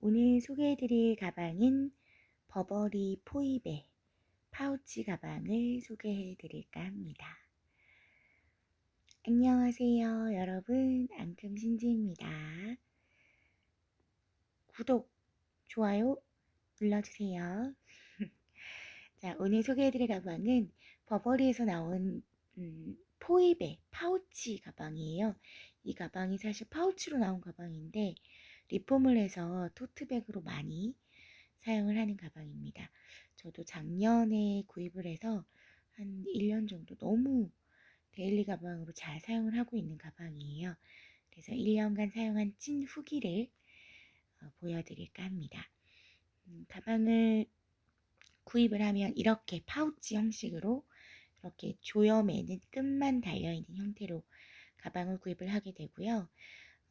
오늘 소개해드릴 가방은 버버리 포이베 파우치 가방을 소개해드릴까 합니다. 안녕하세요, 여러분. 앙큼신지입니다. 구독, 좋아요 눌러주세요. 자, 오늘 소개해드릴 가방은 버버리에서 나온 음, 포이베 파우치 가방이에요. 이 가방이 사실 파우치로 나온 가방인데 리폼을 해서 토트백으로 많이 사용을 하는 가방입니다. 저도 작년에 구입을 해서 한 1년 정도 너무 데일리 가방으로 잘 사용을 하고 있는 가방이에요. 그래서 1년간 사용한 찐 후기를 어, 보여드릴까 합니다. 음, 가방을 구입을 하면 이렇게 파우치 형식으로 이렇게 조여매는 끝만 달려있는 형태로 가방을 구입을 하게 되고요.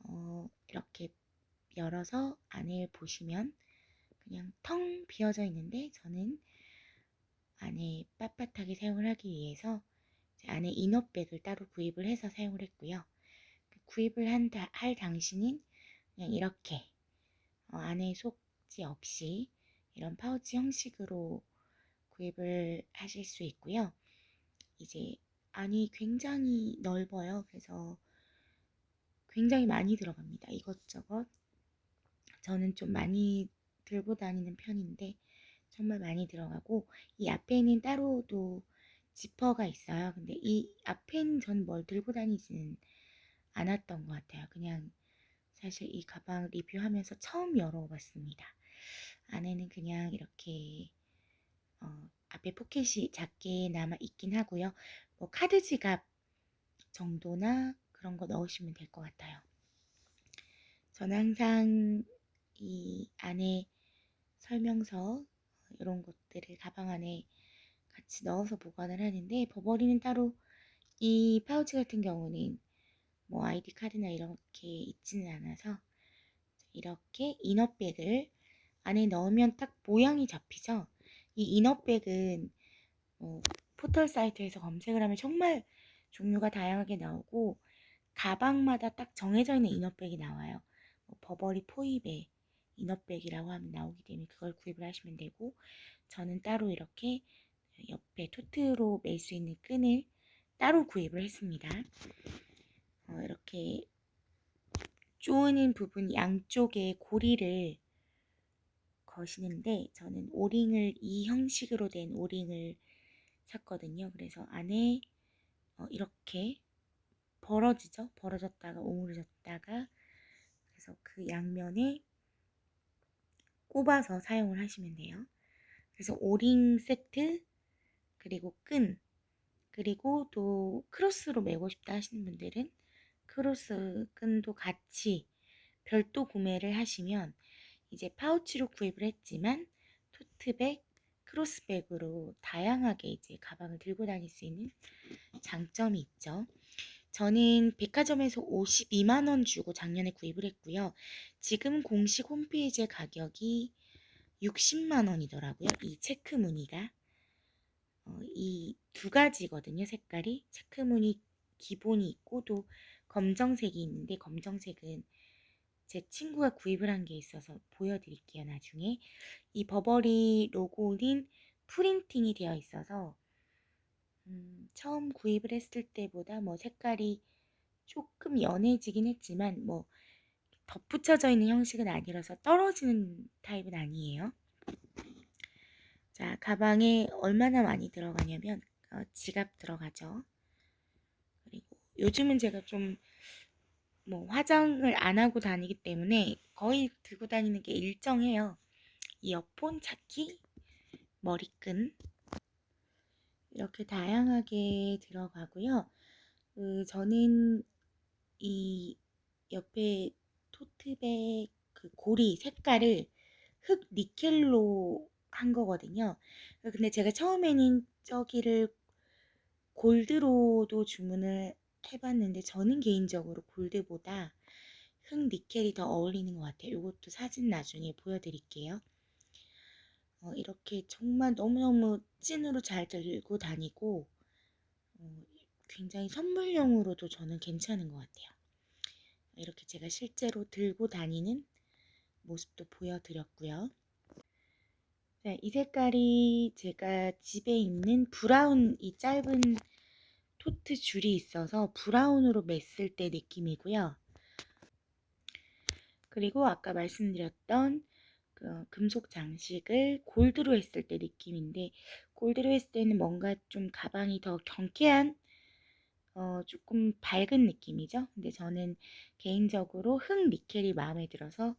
어, 이렇게 열어서 안을 보시면 그냥 텅 비어져 있는데 저는 안에 빳빳하게 사용을 하기 위해서 안에 이너백을 따로 구입을 해서 사용을 했고요. 구입을 한, 할 당시는 그냥 이렇게 어, 안에 속지 없이 이런 파우치 형식으로 구입을 하실 수 있고요. 이제 안이 굉장히 넓어요. 그래서 굉장히 많이 들어갑니다. 이것저것. 저는 좀 많이 들고 다니는 편인데 정말 많이 들어가고 이 앞에는 따로도 지퍼가 있어요. 근데 이 앞에는 전 뭘 들고 다니지는 않았던 것 같아요. 그냥 사실 이 가방 리뷰하면서 처음 열어봤습니다. 안에는 그냥 이렇게 어, 앞에 포켓이 작게 남아 있긴 하고요. 뭐 카드 지갑 정도나 그런 거 넣으시면 될 것 같아요. 저는 항상 이 안에 설명서 이런 것들을 가방 안에 같이 넣어서 보관을 하는데 버버리는 따로 이 파우치 같은 경우는 뭐 아이디 카드나 이렇게 있지는 않아서 이렇게 이너백을 안에 넣으면 딱 모양이 잡히죠. 이 이너백은 어, 포털 사이트에서 검색을 하면 정말 종류가 다양하게 나오고 가방마다 딱 정해져 있는 이너백이 나와요. 뭐 버버리 포입에 이너백이라고 하면 나오기 때문에 그걸 구입을 하시면 되고 저는 따로 이렇게 옆에 토트로 멜 수 있는 끈을 따로 구입을 했습니다. 어, 이렇게 쪼는 부분 양쪽에 고리를 거시는데 저는 오링을 이 형식으로 된 오링을 샀거든요. 그래서 안에 어, 이렇게 벌어지죠. 벌어졌다가 오므려졌다가 그래서 그 양면에 꼽아서 사용을 하시면 돼요. 그래서 오링 세트 그리고 끈 그리고 또 크로스로 매고 싶다 하시는 분들은 크로스 끈도 같이 별도 구매를 하시면 이제 파우치로 구입을 했지만 토트백, 크로스백으로 다양하게 이제 가방을 들고 다닐 수 있는 장점이 있죠. 저는 백화점에서 52만원 주고 작년에 구입을 했고요. 지금 공식 홈페이지의 가격이 60만원이더라고요. 이 체크 무늬가. 어, 이두 가지거든요. 색깔이. 체크 무늬 기본이 있고 또 검정색이 있는데 검정색은 제 친구가 구입을 한 게 있어서 보여드릴게요. 나중에. 이 버버리 로고는 프린팅이 되어 있어서 음, 처음 구입을 했을 때보다 뭐 색깔이 조금 연해지긴 했지만 뭐 덧붙여져 있는 형식은 아니라서 떨어지는 타입은 아니에요. 자, 가방에 얼마나 많이 들어가냐면 어, 지갑 들어가죠. 그리고 요즘은 제가 좀 뭐 화장을 안 하고 다니기 때문에 거의 들고 다니는 게 일정해요. 이어폰, 차키, 머리끈 이렇게 다양하게 들어가고요. 그 저는 이 옆에 토트백 그 고리 색깔을 흑 니켈로 한 거거든요. 근데 제가 처음에는 저기를 골드로도 주문을 해봤는데 저는 개인적으로 골드보다 흑 니켈이 더 어울리는 것 같아요. 이것도 사진 나중에 보여드릴게요. 어, 이렇게 정말 너무너무 찐으로 잘 들고 다니고 어, 굉장히 선물용으로도 저는 괜찮은 것 같아요. 이렇게 제가 실제로 들고 다니는 모습도 보여드렸고요. 자, 이 색깔이 제가 집에 있는 브라운 이 짧은 토트 줄이 있어서 브라운으로 맸을 때 느낌이고요. 그리고 아까 말씀드렸던 그 금속 장식을 골드로 했을 때 느낌인데 골드로 했을 때는 뭔가 좀 가방이 더 경쾌한 어, 조금 밝은 느낌이죠. 근데 저는 개인적으로 흑 니켈이 마음에 들어서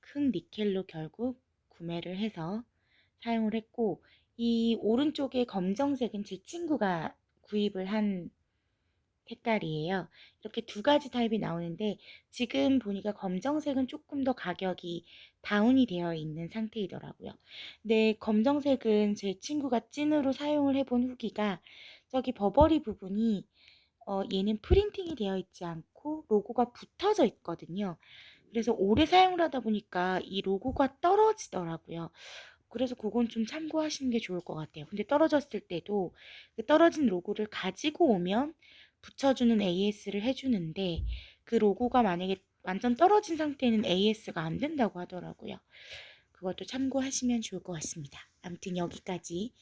흑 니켈로 결국 구매를 해서 사용을 했고 이 오른쪽에 검정색은 제 친구가 구입을 한 색깔이에요. 이렇게 두 가지 타입이 나오는데 지금 보니까 검정색은 조금 더 가격이 다운이 되어 있는 상태이더라고요. 근데 검정색은 제 친구가 찐으로 사용을 해본 후기가 저기 버버리 부분이 어, 얘는 프린팅이 되어 있지 않고 로고가 붙어져 있거든요. 그래서 오래 사용을 하다 보니까 이 로고가 떨어지더라고요. 그래서 그건 좀 참고하시는 게 좋을 것 같아요. 근데 떨어졌을 때도 그 떨어진 로고를 가지고 오면 붙여주는 AS를 해주는데 그 로고가 만약에 완전 떨어진 상태는 AS가 안 된다고 하더라고요. 그것도 참고하시면 좋을 것 같습니다. 아무튼 여기까지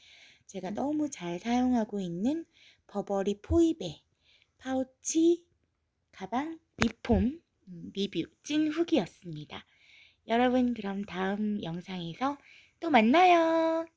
제가 너무 잘 사용하고 있는 버버리 포이베 파우치 가방 리폼 음, 리뷰 찐 후기였습니다. 여러분 그럼 다음 영상에서 또 만나요.